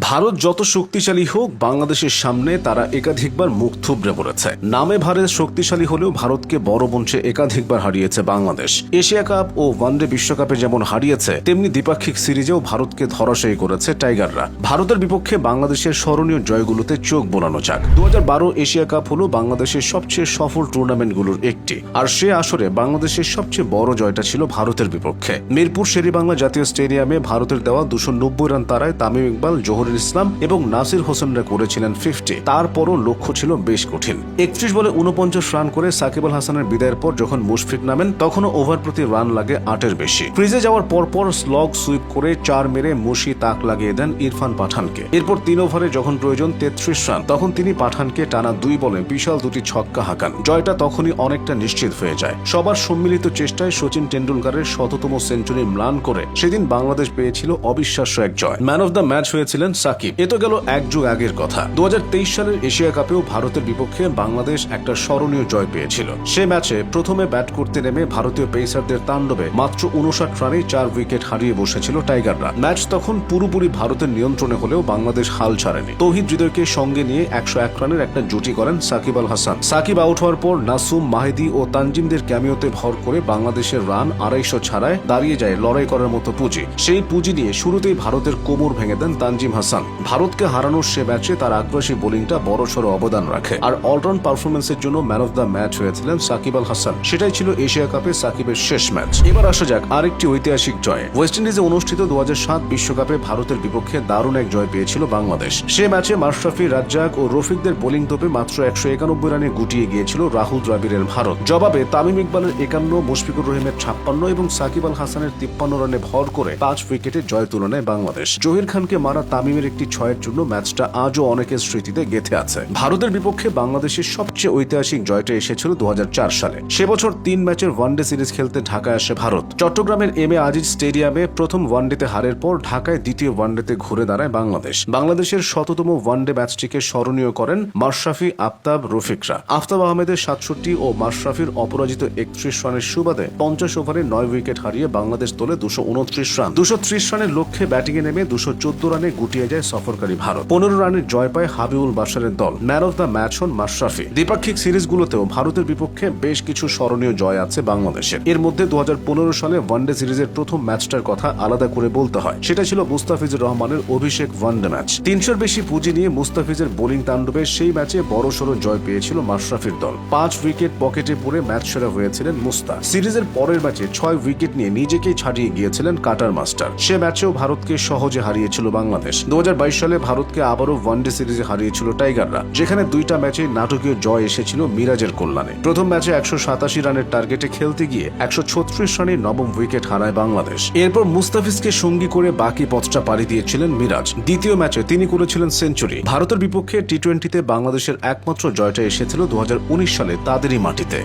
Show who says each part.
Speaker 1: ভারত যত শক্তিশালী হোক, বাংলাদেশের সামনে তারা একাধিকবার মুখ থুবড়ে পড়েছে। নামে ভারত শক্তিশালী হলেও ভারতকে বড় মঞ্চে একাধিকবার হারিয়েছে বাংলাদেশ। এশিয়া কাপ ও ওয়ানডে বিশ্বকাপে যেমন হারিয়েছে, তেমনি দ্বিপাক্ষিক সিরিজেও ভারতকে ধরাশায়ী করেছে টাইগাররা। ভারতের বিপক্ষে বাংলাদেশের স্মরণীয় জয়গুলোতে চোখ বোলানো যাক। দু হাজার বারো এশিয়া কাপ হলো বাংলাদেশের সবচেয়ে সফল টুর্নামেন্টগুলোর একটি। আর সে আসরে বাংলাদেশের সবচেয়ে বড় জয়টা ছিল ভারতের বিপক্ষে। মিরপুর শেরিবাংলা জাতীয় স্টেডিয়ামে ভারতের দেওয়া দুশো রান তারায় তামিম ইকবাল জোহরুল ইসলাম এবং নাসির হোসেনরা করেছিলেন ফিফটি তারপরও লক্ষ্য ছিল বেশ কঠিন। একত্রিশ বলে উনপঞ্চাশ রান করে সাকিব আল হাসানের বিদায়ের পর যখন মুশফিক নামেন, তখনও ওভার প্রতি রান লাগে আটের বেশি। ক্রিজে যাওয়ার পরপর স্লগ সুইপ করে চার মেরে মুশি তাক লাগিয়ে দেন ইরফান পাঠানকে। এরপর তিন ওভারে যখন প্রয়োজন তেত্রিশ রান, তখন তিনি পাঠানকে টানা দুই বলে বিশাল দুটি ছক্কা হাঁকান। জয়টা তখনই অনেকটা নিশ্চিত হয়ে যায়। সবার সম্মিলিত চেষ্টায় সচিন টেন্ডুলকারের শততম সেঞ্চুরি ম্লান করে সেদিন বাংলাদেশ পেয়েছিল অবিশ্বাস্য এক জয়। ম্যান অফ দ্য ম্যাচ হয়েছিলেন সাকিব। এ তো গেল এক যুগ আগের কথা। দু হাজার তেইশ সালের এশিয়া কাপেও ভারতের বিপক্ষে বাংলাদেশ একটা স্মরণীয় জয় পেয়েছিল। সে ম্যাচে প্রথমে ব্যাট করতে নেমে ভারতীয় পেসারদের তাণ্ডবে মাত্র উনষাট রানে চার উইকেট হারিয়ে বসেছিল টাইগাররা। ম্যাচ তখন পুরোপুরি ভারতের নিয়ন্ত্রণে হলেও বাংলাদেশ হাল ছাড়েনি। তৌহিদ হৃদয়কে সঙ্গে নিয়ে একশো এক রানের একটা জুটি করেন সাকিব আল হাসান। সাকিব আউট হওয়ার পর নাসুম, মাহিদি ও তানজিমদের ক্যামিওতে ভর করে বাংলাদেশের রান আড়াইশো ছাড়ায় দাঁড়িয়ে যায় লড়াই করার মতো পুঁজি। সেই পুঁজি নিয়ে শুরুতেই ভারতের কোমর ভেঙে দেন তানজিম হাসান। ভারতকে হারানোর সে ম্যাচে তার আগ্রাসী বোলিংটা বড়সড় অবদান রাখে। আর অলরাউন্ড পারফরমেন্সের জন্য ম্যান অফ দ্য ম্যাচ হয়েছিলেন সাকিব আল হাসান। সেটাই ছিল এশিয়া কাপে সাকিবের শেষ ম্যাচ। এবার আসা যাক আরেকটি ঐতিহাসিক জয়। ওয়েস্ট ইন্ডিজে অনুষ্ঠিত দু বিশ্বকাপে ভারতের বিপক্ষে দারুণ এক জয় পেয়েছিল বাংলাদেশ। সে ম্যাচে মাশরাফি, রাজ্জাক ও রফিকদের বোলিং তোপে মাত্র একশো একানব্বই রানে গুটিয়ে গিয়েছিল রাহুল দ্রাবিড়ের ভারত। জবাবে তামিম ইকবালের একান্ন, মুশফিকুর রহিমের ছাপ্পান্ন এবং সাকিব আল হাসানের তিপ্পান্ন রানে ভর করে পাঁচ উইকেটে জয় তুলে নেয় বাংলাদেশ। জহির খানকে মারা তামিমের একটি ছয়ের জন্য ম্যাচটা আজও অনেকের স্মৃতিতে গেঁথে আছে। ভারতের বিপক্ষে বাংলাদেশের সবচেয়ে ঐতিহাসিক জয়টা এসেছিল দু সালে। সে বছর তিন ম্যাচের ওয়ানডে সিরিজ খেলতে ঢাকায় আসে ভারত। চট্টগ্রামের এম এ আজিজ স্টেডিয়ামে প্রথম ওয়ানডেতে হারের পর ঢাকায় দ্বিতীয় ওয়ানডেতে ঘুরে দাঁড়ায় বাংলাদেশ। বাংলাদেশের শততম ওয়ানডে ম্যাচটিকে স্মরণীয় করেন মাশরাফি, আফতাব, রফিকরা। আফতাব আহমেদের সাতষট্টি ও মাশরাফির অপরাজিত একত্রিশ রানের সুবাদে পঞ্চাশ ওভারে নয় উইকেট হারিয়ে বাংলাদেশ তোলে দুশো উনত্রিশ রান। দুশো ত্রিশ রানের লক্ষ্যে ব্যাটিংয়ে নেমে দুশো চোদ্দ রানে গুটিয়ে যায় সফরকারী ভারত। পনেরো রানের জয় পায় হাবিবুল বাসারের দল, ম্যান অফ দ্য ম্যাচ হন মাশরাফি। দ্বিপাক্ষিক সিরিজগুলোতেও ভারতের বিপক্ষে বেশ কিছু স্মরণীয় জয় আছে বাংলাদেশের। এর মধ্যে দুহাজার পনেরো সালে ওয়ানডে সিরিজের প্রথম ম্যাচটার কথা আলাদা করে বলতে হয়। সেটা ছিল মুস্তাফিজুর রহমানের অভিষেক ওয়ানডে ম্যাচ। তিনশোর বেশি পুঁজি নিয়ে মুস্তাফিজের বোলিং তাণ্ডবে সেই ম্যাচে বড়সড় জয় পেয়েছিল মাশরাফির দল। পাঁচ উইকেট পকেটে পুরে ম্যাচ সেরা হয়েছিলেন মুস্তা সিরিজের পরের ম্যাচে ছয় উইকেট নিয়ে নিজেকেই ছাড়িয়ে গিয়েছিলেন কাটার মাস্টার। সে ম্যাচেও ভারতকে সহজে হারিয়েছিল বাংলাদেশ। দু হাজার বাইশ সালে ভারতকে আবারও ওয়ানডে সিরিজে হারিয়েছিল টাইগাররা, যেখানে দুইটা ম্যাচে নাটকীয় জয় এসেছিল মিরাজের কল্যাণে। প্রথম ম্যাচে একশো সাতাশি রানের টার্গেটে খেলতে গিয়ে একশো ছত্রিশ রানে নবম উইকেট হারায় বাংলাদেশ। এরপর মুস্তাফিজকে সঙ্গী করে বাকি পথটা পাড়ি দিয়েছিলেন মিরাজ। দ্বিতীয় ম্যাচে তিনি করেছিলেন সেঞ্চুরি। ভারতের বিপক্ষে টি টোয়েন্টিতে বাংলাদেশের একমাত্র জয়টা এসেছিল দু হাজার উনিশ সালে তাদেরই মাটিতে।